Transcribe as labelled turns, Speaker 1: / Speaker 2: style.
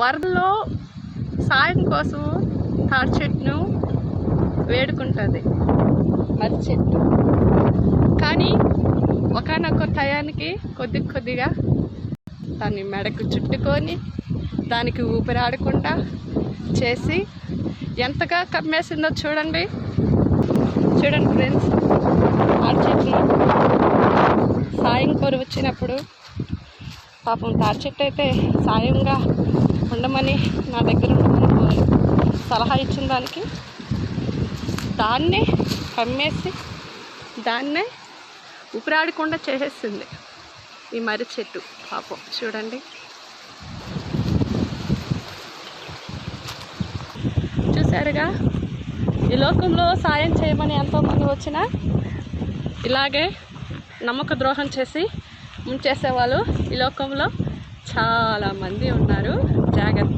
Speaker 1: వరదలో సాయం కోసం తాడి చెట్టును వేడుకుంటుంది. మర్రి చెట్టు. కానీ ఒకనొక టయానికి కొద్ది కొద్దిగా దాన్ని మెడకు చుట్టుకొని దానికి ఊపిరాడకుండా చేసి ఎంతగా కమ్మేసిందో చూడండి. చూడండి ఫ్రెండ్స్ తాడి చెట్లు సాయం కొరు వచ్చినప్పుడు పాపం తాడి చెట్టు అయితే సాయంగా ఉండమని నా దగ్గర ఉండమని సలహా ఇచ్చిన దానికి దాన్నే కమ్మేసి దాన్నే ఊపిరాడకుండా చేసేసింది ఈ మర్రి చెట్టు పాపం. చూడండి. చూసారుగా ఈ లోకంలో సాయం చేయమని ఎంతోమంది వచ్చినా ఇలాగే నమ్మక ద్రోహం చేసి చేసేవాళ్ళు. ఈ లోకంలో చాలామంది ఉన్నారు. జాగ్రత్త